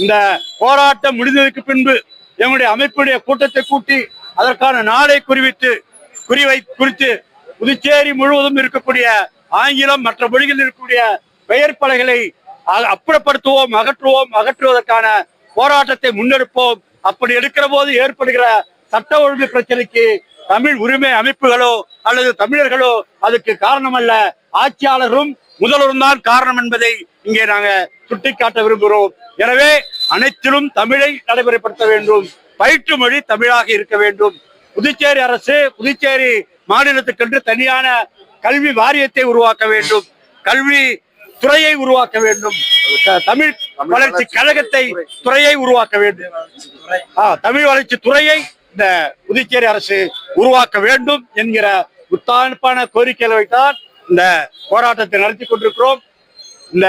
இந்த போராட்டம் முடிந்ததற்கு பின்பு எங்களுடைய அமைப்புடைய கூட்டத்தை கூட்டி அதற்கான நாளை குறிவித்து குறிவை குறித்து புதுச்சேரி முழுவதும் இருக்கக்கூடிய ஆங்கிலம் மற்ற மொழிகளில் இருக்கக்கூடிய பெயர் பலகைகளை அ- அப்புறப்படுத்துவோம் அகற்றுவோம் அகற்றுவதற்கான போராட்டத்தை முன்னெடுப்போம். அப்படி எடுக்கிற போது ஏற்படுகிற சட்ட ஒழுங்கு பிரச்சனைக்கு தமிழ் உரிமை அமைப்புகளோ அல்லது தமிழர்களோ அதுக்கு காரணம் அல்ல ஆட்சியாளரும் முதல்வரும் தான் காரணம் என்பதை இங்கே நாங்க சுட்டிக்காட்ட விரும்புகிறோம். எனவே அனைத்திலும் தமிழை நடைமுறைப்படுத்த வேண்டும். பயிற்று மொழி தமிழாக இருக்க வேண்டும். புதுச்சேரி அரசு புதுச்சேரி மாநிலத்துக்கென்று தனியான கல்வி வாரியத்தை உருவாக்க வேண்டும். கல்வி துறையை உருவாக்க வேண்டும். தமிழ் வளர்ச்சி கழகத்தை துறையை உருவாக்க வேண்டும். தமிழ் வளர்ச்சி துறையை இந்த புதுச்சேரி அரசு உருவாக்க வேண்டும் என்கிற உத்தானப்பான கோரிக்கைகளை வைத்தான் இந்த போராட்டத்தை நடத்தி கொண்டிருக்கிறோம். இந்த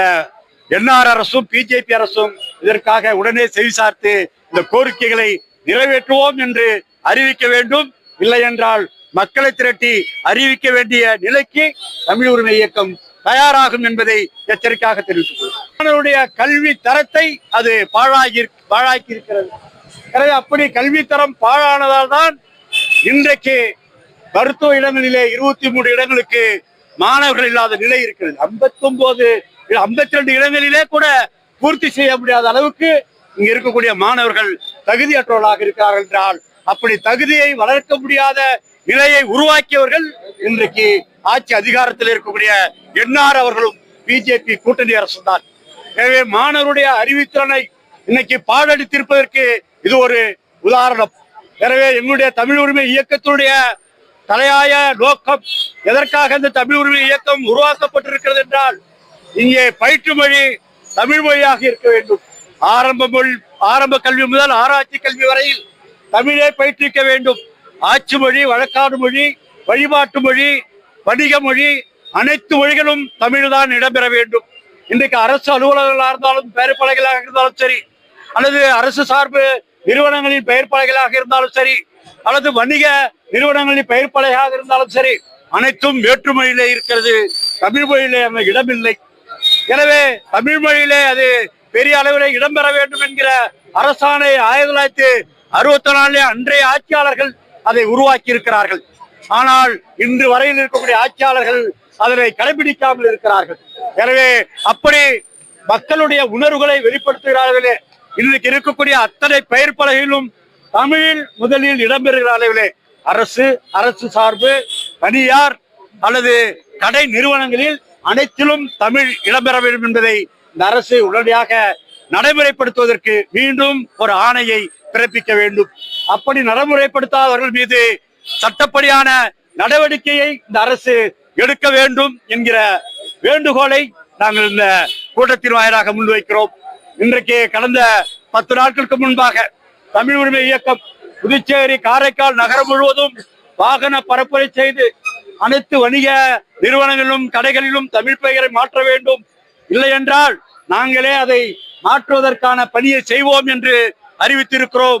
என்ஆர் அரசும் பிஜேபி அரசும் இதற்காக உடனே செவிசார்த்து இந்த கோரிக்கைகளை நிறைவேற்றுவோம் என்று அறிவிக்க வேண்டும். இல்லை என்றால் மக்களை திரட்டி அறிவிக்க வேண்டிய நிலைக்கு தமிழ் உரிமை இயக்கம் தயாராகும் என்பதை எச்சரிக்கையாக தெரிவித்துக் கொள்ளுடைய கல்வி தரத்தை அது பாழாகி பாழாக்கி இருக்கிறது எனவே அப்படி கல்வி தரம் பாழானதால் தான் இன்றைக்கு மருத்துவ இடங்களிலே இருபத்தி மூணு இடங்களுக்கு மாணவர்கள் இல்லாத நிலை இருக்கிறது. ஐம்பத்தி ஒன்பது ஐம்பத்தி ரெண்டு இடங்களிலே கூட பூர்த்தி செய்ய முடியாத அளவுக்கு இங்க இருக்கக்கூடிய மாணவர்கள் தகுதியற்றவர்களாக இருக்கிறார்கள் என்றால் அப்படி தகுதியை வளர்க்க முடியாத நிலையை உருவாக்கியவர்கள் இன்றைக்கு ஆட்சி அதிகாரத்தில் இருக்கக்கூடிய என்ஆர் அவர்களும் பிஜேபி கூட்டணி அரசு தான் எனவே மாணவருடைய அறிவுத்திறனை இன்னைக்கு பாடடித்திருப்பதற்கு இது ஒரு உதாரணம். எனவே எங்களுடைய தமிழ் உரிமை இயக்கத்தினுடைய தலையாய நோக்கம் எதற்காக இந்த தமிழ் உரிமை இயக்கம் உருவாக்கப்பட்டிருக்கிறது என்றால் இங்கே பயிற்று மொழி தமிழ் மொழியாக இருக்க வேண்டும். ஆரம்ப மொழி ஆரம்ப கல்வி முதல் ஆராய்ச்சி கல்வி வரையில் தமிழே பயிற்றுவிக்க வேண்டும். ஆட்சி மொழி வழக்காடு மொழி வழிபாட்டு மொழி வணிக மொழி அனைத்து மொழிகளும் தமிழ்தான் இடம்பெற வேண்டும். இன்றைக்கு அரசு அலுவலர்களாக இருந்தாலும் பேரப்பலைகளாக இருந்தாலும் சரி அல்லது அரசு சார்பு நிறுவனங்களின் பெயர் பலகைகளாக இருந்தாலும் சரி அல்லது வணிக நிறுவனங்களின் பெயர் பலகையாக இருந்தாலும் சரி அனைத்தும் வேற்றுமொழியிலே இருக்கிறது. தமிழ் மொழியிலே அங்க இடமில்லை எனவே தமிழ் மொழியிலே அது பெரிய அளவில் இடம்பெற வேண்டும் என்கிற அரசாணை ஆயிரத்தி தொள்ளாயிரத்தி அறுபத்தி நாலிலே அன்றைய ஆட்சியாளர்கள் அதை உருவாக்கி இருக்கிறார்கள் ஆனால் இன்று வரையில் இருக்கக்கூடிய ஆட்சியாளர்கள் அதனை கடைபிடிக்காமல் இருக்கிறார்கள். எனவே அப்படி மக்களுடைய உணர்வுகளை வெளிப்படுத்துகிறார்களே இன்றைக்கு இருக்கக்கூடிய அத்தனை பெயர் பலகையிலும் தமிழில் முதலில் இடம்பெறுகிற அளவிலே அரசு அரசு சார்பு தனியார் அல்லது கடை நிறுவனங்களில் அனைத்திலும் தமிழ் இடம்பெற வேண்டும் என்பதை இந்த அரசு உடனடியாக நடைமுறைப்படுத்துவதற்கு மீண்டும் ஒரு ஆணையை பிறப்பிக்க வேண்டும். அப்படி நடைமுறைப்படுத்தாதவர்கள் மீது சட்டப்படியான நடவடிக்கையை இந்த அரசு எடுக்க வேண்டும் என்கிற வேண்டுகோளை நாங்கள் இந்த கூட்டத்தின் வாயிலாக முன்வைக்கிறோம். இன்றைக்கு கடந்த பத்து நாட்களுக்கு முன்பாக தமிழ் உரிமை இயக்கம் புதுச்சேரி காரைக்கால் நகரம் முழுவதும் வாகன பரப்புரை செய்து அனைத்து வணிக நிறுவனங்களிலும் கடைகளிலும் தமிழ் பெயரை மாற்ற வேண்டும். இல்லை என்றால் நாங்களே அதை மாற்றுவதற்கான பணியை செய்வோம் என்று அறிவித்திருக்கிறோம்.